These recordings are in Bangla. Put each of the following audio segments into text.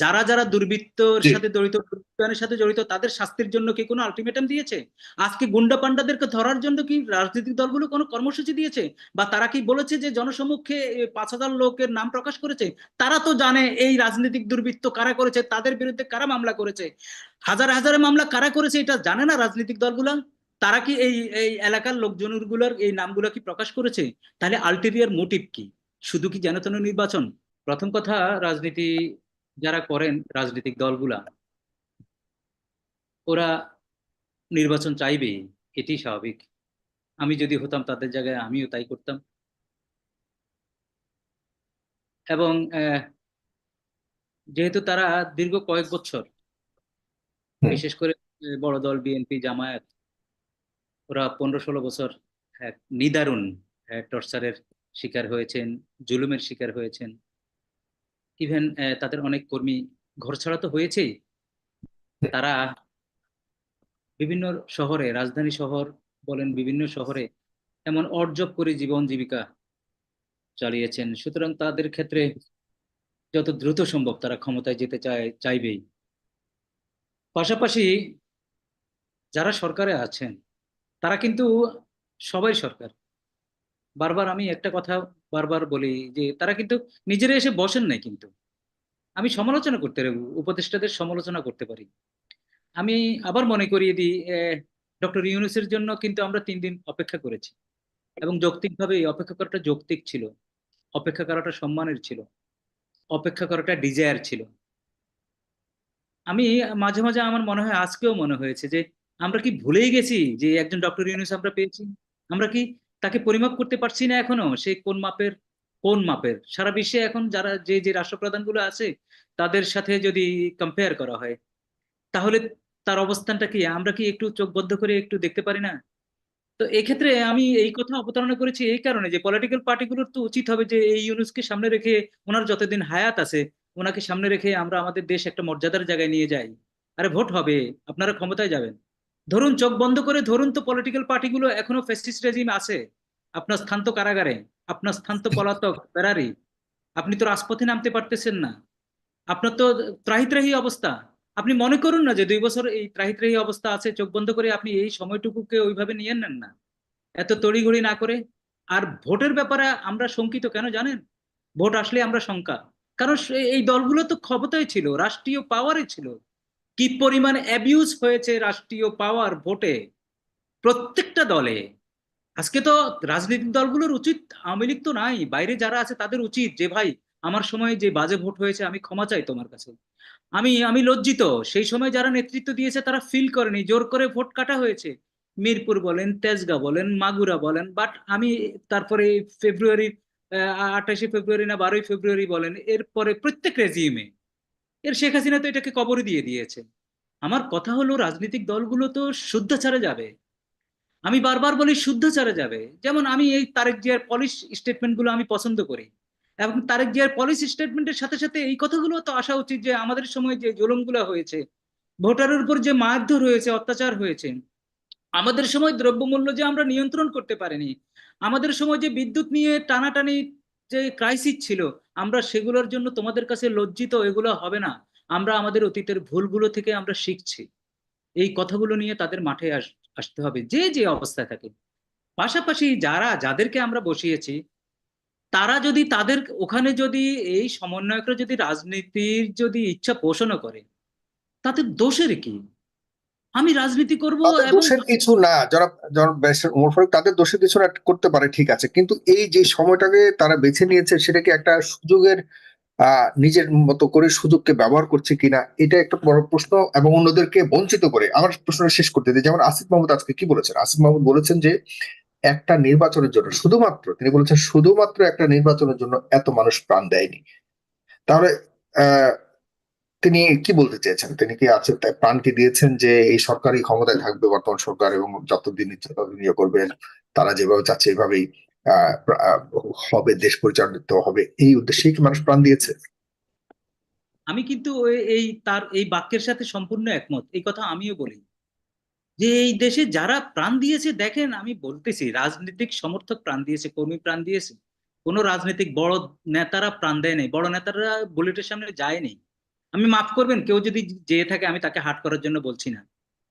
যারা যারা দুর্বৃত্তর সাথে জড়িত দুর্বৃত্তায়নের সাথে জড়িত তাদের শাস্তির জন্য কি কোনো আলটিমেটাম দিয়েছে? আজকে গুন্ডা পান্ডাদেরকে ধরার জন্য কি রাজনৈতিক দলগুলো কোনো কর্মসূচি দিয়েছে? বা তারা কি বলেছে যে জনসমক্ষে পাঁচ হাজার লোকের নাম প্রকাশ করেছে? তারা তো জানে এই রাজনৈতিক দুর্বৃত্ত কারা করেছে তাদের বিরুদ্ধে কারা মামলা করেছে। হাজার হাজার মামলা কারা করেছে এটা জানে না রাজনৈতিক দলগুলা? তারা কি এই এই এলাকার লোকজনগুলোর এই নামগুলো কি প্রকাশ করেছে? তাহলে আলটেরিয়ার মোটিভ কি? শুধু কি যেন তেন নির্বাচন? প্রথম কথা রাজনীতি যারা করেন রাজনৈতিক দলগুলা ওরা নির্বাচন চাইবেই এটি স্বাভাবিক। আমি যদি হতাম তাদের জায়গায় আমিও তাই করতাম। এবং যেহেতু তারা দীর্ঘ কয়েক বছর বিশেষ করে বড় দল বিএনপি জামায়াত ওরা পনেরো ষোলো বছর এক নিদারুণ টর্চারের শিকার হয়েছেন জুলুমের শিকার হয়েছেন। ইভেন তাদের অনেক কর্মী ঘরছাড়া তো হয়েছেই। তারা বিভিন্ন শহরে, রাজধানী শহর বলেন বিভিন্ন শহরে এমন অর্জব করে জীবন জীবিকা চালিয়েছেন। সুতরাং তাদের ক্ষেত্রে যত দ্রুত সম্ভব তারা ক্ষমতায় যেতে চায়, চাইবেই। পাশাপাশি যারা সরকারে আছেন, তারা কিন্তু সবাই সরকার। বারবার আমি একটা কথা বারবার বলি যে, তারা কিন্তু নিজেরা এসে বসেন নাই কিন্তু। আমি সমালোচনা করতে উপদেষ্টাদের সমালোচনা করতে পারি। আমি আবার মনে করিয়ে দিই ডক্টর ইউনুসের জন্য কিন্তু আমরা তিন দিন অপেক্ষা করেছি। এবং যৌক্তিকভাবে অপেক্ষা করাটা যৌক্তিক ছিল। অপেক্ষা করাটা সম্মানের ছিল। অপেক্ষা করাটা ডিজায়ার ছিল। আমি মাঝে মাঝে আমার মনে হয়, আজকেও মনে হয়েছে যে, আমরা কি ভুলেই গেছি যে, একজন ডক্টর ইউনুস আমরা পেয়েছি? আমরা কি তাকে পরিমাপ করতে পারছি না এখনও। সে কোন মাপের কোন মাপের? সারা বিশ্বে এখন যারা, যে যে রাষ্ট্রপ্রধানগুলো আছে, তাদের সাথে যদি কম্পেয়ার করা হয়, তাহলে তার অবস্থানটা কি? আমরা কি একটু চোখ বদ্ধ করে একটু দেখতে পারি না? তো এক্ষেত্রে আমি এই কথা অবতারণা করেছি এই কারণে যে পলিটিক্যাল পার্টিগুলোর তো উচিত হবে যে, এই ইউনুসকে সামনে রেখে ওনার যতদিন হায়াত আছে, ওনাকে সামনে রেখে আমরা আমাদের দেশ একটা মর্যাদার জায়গায় নিয়ে যাই। আরে ভোট হবে, আপনারা ক্ষমতায় যাবেন। ধরুন চোখ বন্ধ করে, ধরুন তো পলিটিক্যাল পার্টিগুলো এখনও ফেসিস্ট রেজিম আছে। আপনার স্থান তো কারাগারে, আপনার স্থান তো পলাতক ফেরারি আপনি তো রাজপথে নামতে পারতেছেন না। আপনার তো ত্রাহি ত্রাহি অবস্থা। আপনি মনে করুন না যে দুই বছর এই ত্রাহি ত্রাহি অবস্থা আছে, চোখ বন্ধ করে আপনি এই সময়টুকুকে ওইভাবে নিয়ে নেন না। এত তড়িঘড়ি না করে। আর ভোটের ব্যাপারে আমরা শঙ্কিত কেন জানেন? ভোট আসলে আমরা শঙ্কা। কারণ এই দলগুলো তো ক্ষমতায় ছিল, রাষ্ট্রীয় পাওয়ারে ছিল। কি পরিমাণ অ্যাবিউজ হয়েছে রাষ্ট্রীয় পাওয়ার ভোটে? প্রত্যেকটা দলে আজকে তো রাজনৈতিক দলগুলোর উচিত আওয়ামী লীগ তো নাই, বাইরে যারা আছে তাদের উচিত যে, ভাই, আমার সময় যে বাজে ভোট হয়েছে, আমি ক্ষমা চাই তোমার কাছে। আমি আমি লজ্জিত। সেই সময় যারা নেতৃত্ব দিয়েছে, তারা ফিল করেনি। জোর করে ভোট কাটা হয়েছে। মিরপুর বলেন তেজগা বলেন, মাগুরা বলেন বাট আমি তারপরে ফেব্রুয়ারি আঠাশে ফেব্রুয়ারি না বারোই ফেব্রুয়ারি বলেন, এরপরে প্রত্যেক রেজিমে এর শেখ হাসিনা তো এটাকে কবর দিয়ে দিয়েছে। আমার কথা হলো, রাজনৈতিক দলগুলো তো শুদ্ধাচারে যাবে। আমি বারবার বলি শুদ্ধাচারে যাবে। যেমন আমি এই তারেক জিয়ার পলিশ স্টেটমেন্টগুলো আমি পছন্দ করি। এবং তারেক জিয়ার পলিসি স্টেটমেন্টের সাথে সাথে এই কথাগুলো তো আসা উচিত যে আমাদের সময় যে জুলুমগুলো হয়েছে, ভোটারের উপর যে মারধর হয়েছে, অত্যাচার হয়েছে, আমাদের সময় দ্রব্যমূল্য যে আমরা নিয়ন্ত্রণ করতে পারিনি, আমাদের সময় যে বিদ্যুৎ নিয়ে টানাটানি যে ক্রাইসিস ছিল, আমরা সেগুলোর জন্য তোমাদের কাছে লজ্জিত, এগুলো হবে না। আমরা আমাদের অতীতের ভুলগুলো থেকে আমরা শিখছি। এই কথাগুলো নিয়ে তাদের মাঠে আস- আসতে হবে। যে যে অবস্থায় থাকে পাশাপাশি যারা যাদেরকে আমরা বসিয়েছি তারা যদি তাদের ওখানে যদি এই সমন্বয়করা যদি রাজনীতির যদি ইচ্ছা পোষণও করে তাতে দোষের কি? আমি রাজনীতি করব এবং দোষের কিছু না। যারা যারা ফারুক তাদের দোষের কিছু না করতে পারে ঠিক আছে। কিন্তু এই যে সময়টাকে তারা বেছে নিয়েছে সেটাকে একটা সুযোগের নিজের মতো করে সুযোগকে ব্যবহার করছে কিনা এটা একটা বড় প্রশ্ন এবং অন্যদেরকে বঞ্চিত করে। আমার প্রশ্নটা শেষ করতে দিই। যেমন আসিফ মাহমুদ আজকে কি বলেছেন? আসিফ মাহমুদ বলেছেন যে একটা নির্বাচনের জন্য শুধুমাত্র তিনি বলেছেন শুধুমাত্র একটা নির্বাচনের জন্য এত মানুষ প্রাণ দেয়নি। তাহলে তিনি কি বলতে চেয়েছেন? তিনি কি আছে তাই প্রাণ কি দিয়েছেন যে এই সরকারি ক্ষমতায় থাকবে বর্তমান সরকার এবং যতদিন ইচ্ছে ইয়ে করবেন তারা যেভাবে চাচ্ছে আহ, হবে, দেশ পরিচালিত হবে। এই উদ্দেশ্যেই কি মানুষ প্রাণ দিয়েছে? আমি কিন্তু এই তার, এই বাক্যের সাথে সম্পূর্ণ একমত। এই কথা আমিও বলি। যে এই দেশে যারা প্রাণ দিয়েছে, দেখেন, আমি বলতেছি, রাজনৈতিক সমর্থক প্রাণ দিয়েছে, কর্মী প্রাণ দিয়েছে। কোনো রাজনৈতিক বড় নেতারা প্রাণ দেয় নাই, বড় নেতারা বুলেটের সামনে যায়নি আমি মাফ করবেন, কেউ যদি যেয়ে থাকে, আমি তাকে হাট করার জন্য বলছি না।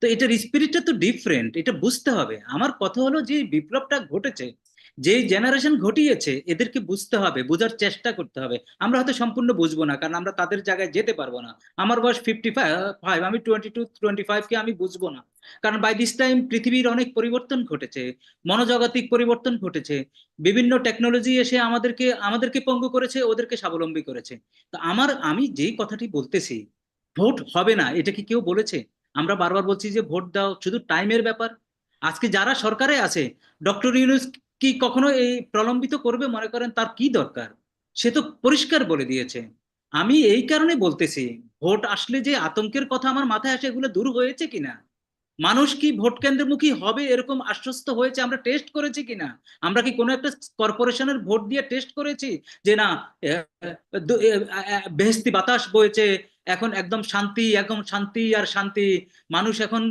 তো এটার স্পিরিটটা তো ডিফারেন্ট এটা বুঝতে হবে। আমার কথা হলো যে বিপ্লবটা ঘটেছে যে জেনারেশন ঘটিয়েছে, এদেরকে বুঝতে হবে, বোঝার চেষ্টা করতে হবে। আমরা হয়তো সম্পূর্ণ বুঝব না, কারণ আমরা তাদের জায়গায় যেতে পারব না। আমার বয়স ফিফটি ফাইভ আমি টোয়েন্টি টু টোয়েন্টি ফাইভকে আমি বুঝব না। কারণ বাই দিস টাইম পৃথিবীর অনেক পরিবর্তন ঘটেছে, মনোজাগতিক পরিবর্তন ঘটেছে, বিভিন্ন টেকনোলজি এসে আমাদেরকে আমাদেরকে পঙ্গু করেছে, ওদেরকে স্বাবলম্বী করেছে। তো আমার, আমি যেই কথাটি বলতেছি, ভোট হবে না, এটা কি কেউ বলেছে? আমরা বারবার বলছি যে ভোট দাও, শুধু টাইমের ব্যাপার। আজকে যারা সরকারে আছে ডক্টর ইউনুস কি কখনো এই প্রলম্বিত করবে মনে করেন তার কি দরকার? সে তো পরিষ্কার বলে দিয়েছে। আমি এই কারণে বলতেছি, ভোট আসলে যে আতঙ্কের কথা আমার মাথায় আসে এগুলো দূর হয়েছে কিনা? মানুষ কি ভোট কেন্দ্রমুখী হবে এরকম আশ্বস্ত হয়েছে আমরা টেস্ট করেছি কিনা? আমরা কি কোনো একটা কর্পোরেশনের ভোট দিয়ে টেস্ট করেছি যে না বেহস্তি বাতাস বইছে এখন একদম শান্তি একদম শান্তি আর শান্তি। মানুষ এখন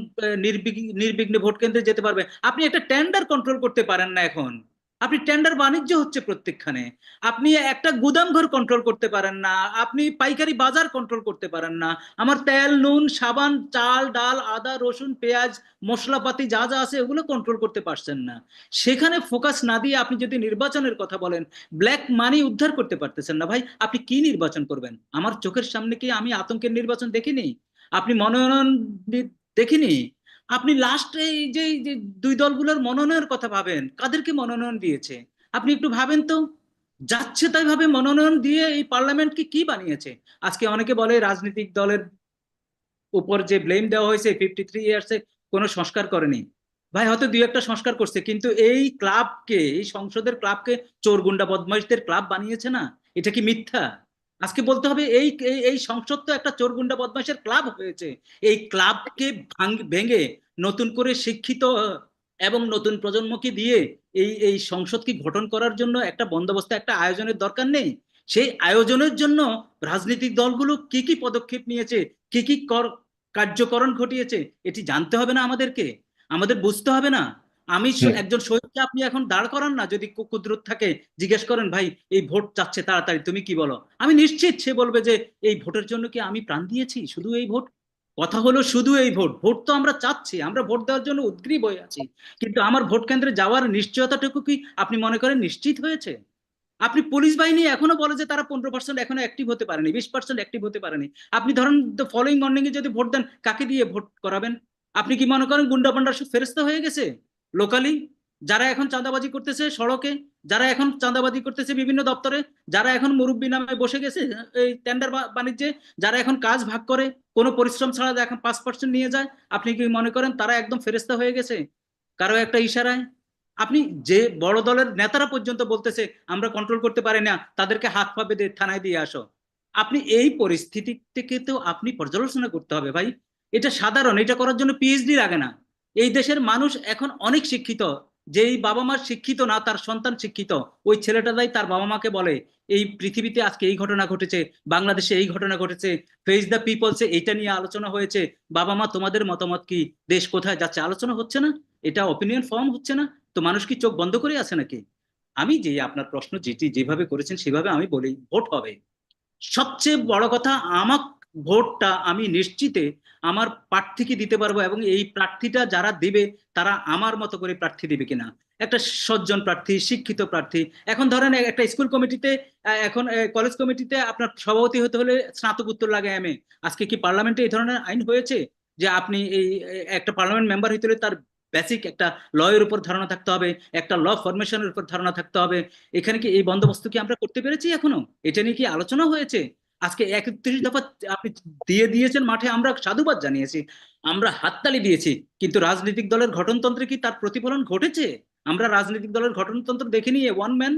নির্বিঘ্নে ভোট কেন্দ্রে যেতে পারবে। আপনি একটা টেন্ডার কন্ট্রোল করতে পারেন না এখন। আপনি টেন্ডার বাণিজ্য হচ্ছে প্রত্যেকখানে। আপনি একটা গুদাম ঘর কন্ট্রোল করতে পারেন না, আপনি পাইকারি বাজার কন্ট্রোল করতে পারেন না। আমার তেল, নুন, সাবান, চাল, ডাল, আদা, রসুন, পেঁয়াজ, মশলাপাতি যা যা আছে ওগুলো কন্ট্রোল করতে পারছেন না। সেখানে ফোকাস না দিয়ে আপনি যদি নির্বাচনের কথা বলেন ব্ল্যাক মানি উদ্ধার করতে পারতেছেন না। ভাই, আপনি কি নির্বাচন করবেন? আমার চোখের সামনে কি আমি আতঙ্কের নির্বাচন দেখিনি? আপনি মনোনয়ন দেখিনি? আপনি লাস্টে এই যে দুই দলগুলোর মনোনয়নের কথা ভাবেন, কাদেরকে মনোনয়ন দিয়েছে? আপনি একটু ভাবেন তো? যাচ্ছে তাই ভাবে মনোনয়ন দিয়ে এই পার্লামেন্টকে কি বানিয়েছে? আজকে অনেকে বলে রাজনৈতিক দলের উপর যে ব্লেম দেওয়া হয়েছে ফিফটি থ্রি ইয়ার্সে কোনো সংস্কার করেনি। ভাই, হয়তো দুই একটা সংস্কার করছে, কিন্তু এই ক্লাবকে এই সংসদের ক্লাবকে চোর গুন্ডা বদমাইশদের ক্লাব বানিয়েছে না? এটা কি মিথ্যা? আজকে বলতে হবে এই এই সংসদ তো একটা চোরগুন্ডা বদমাশের ক্লাব হয়েছে। এই ক্লাবকে ভেঙে নতুন করে শিক্ষিত এবং নতুন প্রজন্মকে দিয়ে এই এই সংসদকে গঠন করার জন্য একটা বন্দোবস্ত, একটা আয়োজনের দরকার নেই। সেই আয়োজনের জন্য রাজনৈতিক দলগুলো কি কি পদক্ষেপ নিয়েছে, কি কি কর, কার্যকরণ ঘটিয়েছে, এটি জানতে হবে না আমাদেরকে। আমাদের বুঝতে হবে না আমি একজন শহীদকে আপনি এখন দাঁড় করান না যদি কুদরত থাকে জিজ্ঞেস করেন ভাই এই ভোট চাচ্ছে তাড়াতাড়ি তুমি কি বলো? আমি নিশ্চিত সে বলবে যে এই ভোটের জন্য কি আমি প্রাণ দিয়েছি? শুধু এই ভোট? কথা হলো শুধু এই ভোট। ভোট তো আমরা চাচ্ছি আমরা ভোট দেওয়ার জন্য উদ্গ্রীব হয়ে আছি। কিন্তু আমার ভোট কেন্দ্রে যাওয়ার নিশ্চয়তাটুকু কি আপনি মনে করেন নিশ্চিত হয়েছে? আপনি পুলিশ বাহিনী এখনও বলে যে তারা পনেরো পার্সেন্ট এখনও অ্যাক্টিভ হতে পারেনি বিশ পার্সেন্ট অ্যাক্টিভ হতে পারেনি। আপনি ধরেন ফলোইং মর্নিং এ যদি ভোট দেন কাকে দিয়ে ভোট করাবেন? আপনি কি মনে করেন গুন্ডা পান্ডার সব ফেরস্তা হয়ে গেছে? লোকালি যারা এখন চাঁদাবাজি করতেছে সড়কে, যারা এখন চাঁদাবাজি করতেছে বিভিন্ন দপ্তরে, যারা এখন মুরব্বী নামে বসে গেছে, এই টেন্ডার বাণিজ্যে, যারা এখন কাজ ভাগ করে, কোনো পরিশ্রম ছাড়া এখন পাঁচ পার্সেন্ট নিয়ে যায়, আপনি কি মনে করেন তারা একদম ফেরেস্তা হয়ে গেছে? কারও একটা ইশারায়? আপনি যে বড় দলের নেতারা পর্যন্ত বলতেছে, আমরা কন্ট্রোল করতে পারি না, তাদেরকে হাত পা বেঁধে থানায় দিয়ে আসো। আপনি এই পরিস্থিতি থেকে তো আপনি পর্যালোচনা করতে হবে ভাই। এটা সাধারণ, এটা করার জন্য পিএইচডি লাগে না। এই দেশের মানুষ এখন অনেক শিক্ষিত। যেই বাবা মা শিক্ষিত না, তার সন্তান শিক্ষিত। ওই ছেলেটারাই তার বাবা মাকে বলে, এই পৃথিবীতে আজকে এই ঘটনা ঘটেছে, বাংলাদেশে এই ঘটনা ঘটেছে ফেস দ্য পিপলসে এইটা নিয়ে আলোচনা হয়েছে, বাবা মা তোমাদের মতামত কি? দেশ কোথায় যাচ্ছে? আলোচনা হচ্ছে না? এটা অপিনিয়ন ফর্ম হচ্ছে না? তো মানুষ কি চোখ বন্ধ করে আছে নাকি? আমি যে আপনার প্রশ্ন যেটি যেভাবে করেছেন সেভাবে আমি বলি, ভোট হবে। সবচেয়ে বড় কথা আমার ভোটটা আমি নিশ্চিতে আমার প্রার্থীকে দিতে পারব এবং এই প্রার্থীটা যারা দিবে, তারা আমার মতো করে প্রার্থী দিবে কিনা। একটা সজ্জন প্রার্থী, শিক্ষিত প্রার্থী। এখন ধরেন একটা স্কুল কমিটিতে এখন কলেজ কমিটিতে আপনার সভাপতি হতে হলে স্নাতক উত্তর লাগে এম আজকে কি পার্লামেন্টে এই ধরনের আইন হয়েছে? যে আপনি এই একটা পার্লামেন্ট মেম্বার হইতে হলে তার বেসিক একটা ল এর উপর ধারণা থাকতে হবে, একটা ল ফরমেশনের উপর ধারণা থাকতে হবে। এখানে কি এই বন্দোবস্ত কি আমরা করতে পেরেছি এখনও? এটা নিয়ে কি আলোচনা হয়েছে? আজকে একত্রিশ দফা আপনি দিয়ে দিয়েছেন মাঠে, আমরা সাধুবাদ জানিয়েছি। আমরা হাততালি দিয়েছি, কিন্তু রাজনৈতিক দলের গঠনতন্ত্রে কি তার প্রতিফলন ঘটেছে? আমরা রাজনৈতিক দলের গঠনতন্ত্র দেখিনি ওয়ান ম্যান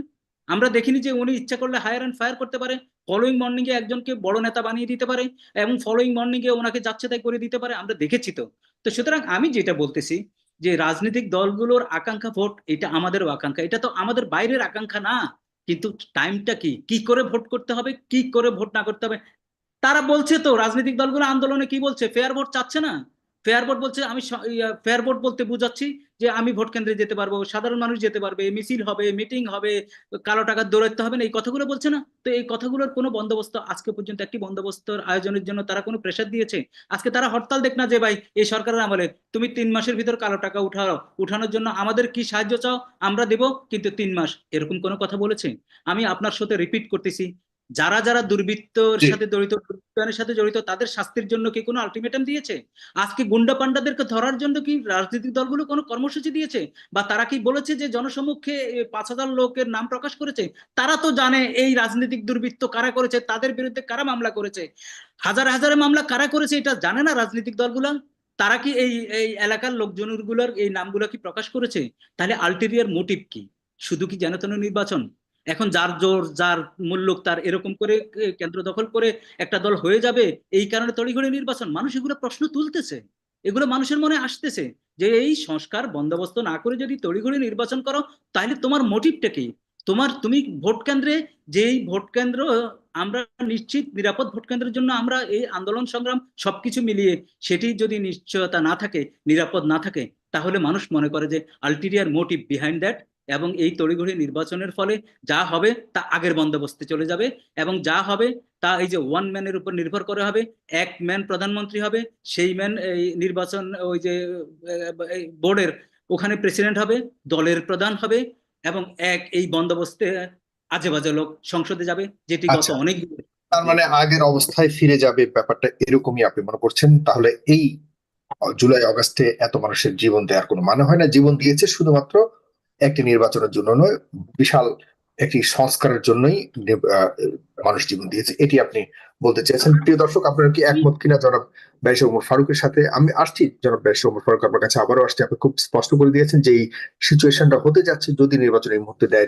আমরা দেখিনি যে উনি ইচ্ছা করলে হায়ার অ্যান্ড ফায়ার করতে পারে। ফলোয়িং মর্নিং এ একজনকে বড় নেতা বানিয়ে দিতে পারে এবং ফলোয়িং মর্নিং এ ওনাকে যাচ্ছে তাই করে দিতে পারে, আমরা দেখেছি তো। তো সুতরাং আমি যেটা বলতেছি যে রাজনৈতিক দলগুলোর আকাঙ্ক্ষা ভোট, এটা আমাদেরও আকাঙ্ক্ষা। এটা তো আমাদের বাইরের আকাঙ্ক্ষা না। কিন্তু টাইমটা কি? কি করে ভোট করতে হবে? কি করে ভোট না করতে হবে? তারা বলছে তো, রাজনৈতিক দলগুলো আন্দোলনে কি বলছে? ফেয়ার ভোট চাচ্ছে না? ফেয়ার ভোট বলছে, আমি ফেয়ার ভোট বলতে বুঝাচ্ছি। যে আমি ভোট কেন্দ্রে যেতে পারব, সাধারণ মানুষ যেতে পারবে, মিছিল হবে মিটিং হবে, কালো টাকার দৌড়াতে হবে না, এই কথাগুলো বলছে না? তো এই কথাগুলোর কোনো বন্দোবস্ত আজকে পর্যন্ত একটি বন্দোবস্তর আয়োজনের জন্য তারা কোনো প্রেশার দিয়েছে? আজকে তারা হরতাল দেখ না যে ভাই, এই সরকারের আমলে তুমি তিন মাসের ভিতর কালো টাকা উঠাও, উঠানোর জন্য আমাদের কি সাহায্য চাও? আমরা দেব, কিন্তু তিন মাস, এরকম কোনো কথা বলেছে? আমি আপনার সাথে রিপিট করতেছি যারা যারা দুর্বৃত্তর সাথে জড়িত দুর্বৃত্তায়নের সাথে জড়িত তাদের শাস্তির জন্য কি কোনো আলটিমেটাম দিয়েছে? আজকে গুন্ডা পান্ডাদেরকে ধরার জন্য কি রাজনৈতিক দলগুলো কোনো কর্মসূচি দিয়েছে? বা তারা কি বলেছে যে জনসমক্ষে পাঁচ হাজার লোকের নাম প্রকাশ করেছে? তারা তো জানে এই রাজনৈতিক দুর্বৃত্ত কারা করেছে তাদের বিরুদ্ধে কারা মামলা করেছে? হাজার হাজার মামলা কারা করেছে এটা জানে না রাজনৈতিক দলগুলো? তারা কি এই এই এলাকার লোকজনগুলোর এই নামগুলো কি প্রকাশ করেছে? তাহলে আলটেরিয়ার মোটিভ কি? শুধু কি যেন তেন নির্বাচন? এখন যার জোর, যার মূল্য তার এরকম করে কেন্দ্র দখল করে একটা দল হয়ে যাবে, এই কারণে তড়িঘড়ি নির্বাচন। মানুষ এগুলো প্রশ্ন তুলতেছে। এগুলো মানুষের মনে আসতেছে যে এই সংস্কার বন্দোবস্ত না করে যদি তড়িঘড়ি নির্বাচন করো, তাহলে তোমার মোটিভটা কি? তোমার, তুমি ভোট কেন্দ্রে, যেই ভোট কেন্দ্র আমরা নিশ্চিত নিরাপদ ভোট কেন্দ্রের জন্য আমরা এই আন্দোলন, সংগ্রাম সবকিছু মিলিয়ে সেটি যদি নিশ্চয়তা না থাকে, নিরাপদ না থাকে, তাহলে মানুষ মনে করে যে আলটিরিয়ার মোটিভ বিহাইন্ড দ্যাট এবং এই তড়িঘড়ি নির্বাচনের ফলে যা হবে তা আগের বন্দোবস্তে চলে যাবে এবং যা হবে তা এই যে ওয়ান ম্যানের উপর নির্ভর করে হবে। এক ম্যান প্রধানমন্ত্রী হবে সেই ম্যান এই নির্বাচন ওই যে বোর্ডের ওখানে প্রেসিডেন্ট হবে দলের প্রধান হবে এবং এক এই বন্দোবস্তে আজে বাজে লোক সংসদে যাবে যেটি গত আচ্ছা। অনেক তার মানে আগের অবস্থায় ফিরে যাবে ব্যাপারটা এরকমই আপনি মনে করছেন? তাহলে এই জুলাই আগস্টে এত মানুষের জীবন দেওয়ার কোনো মানে হয় না? জীবন দিয়েছে শুধুমাত্র একটি নির্বাচনের জন্য নয়, বিশাল একটি সংস্কারের জন্যই মানুষ জীবন দিয়েছে। এটি আপনি বলতে চেয়েছেন। প্রিয় দর্শক, আপনারা কি একমত কিনা জনাব ব্যারিস্টার ওমর ফারুকের সাথে? আমি আসছি জনাব ব্যারিস্টার ওমর ফারুক, আপনার কাছে আবারও আসছি। আপনি খুব স্পষ্ট করে দিয়েছেন যে এই সিচুয়েশনটা হতে যাচ্ছে যদি নির্বাচন এই মুহূর্তে দেয়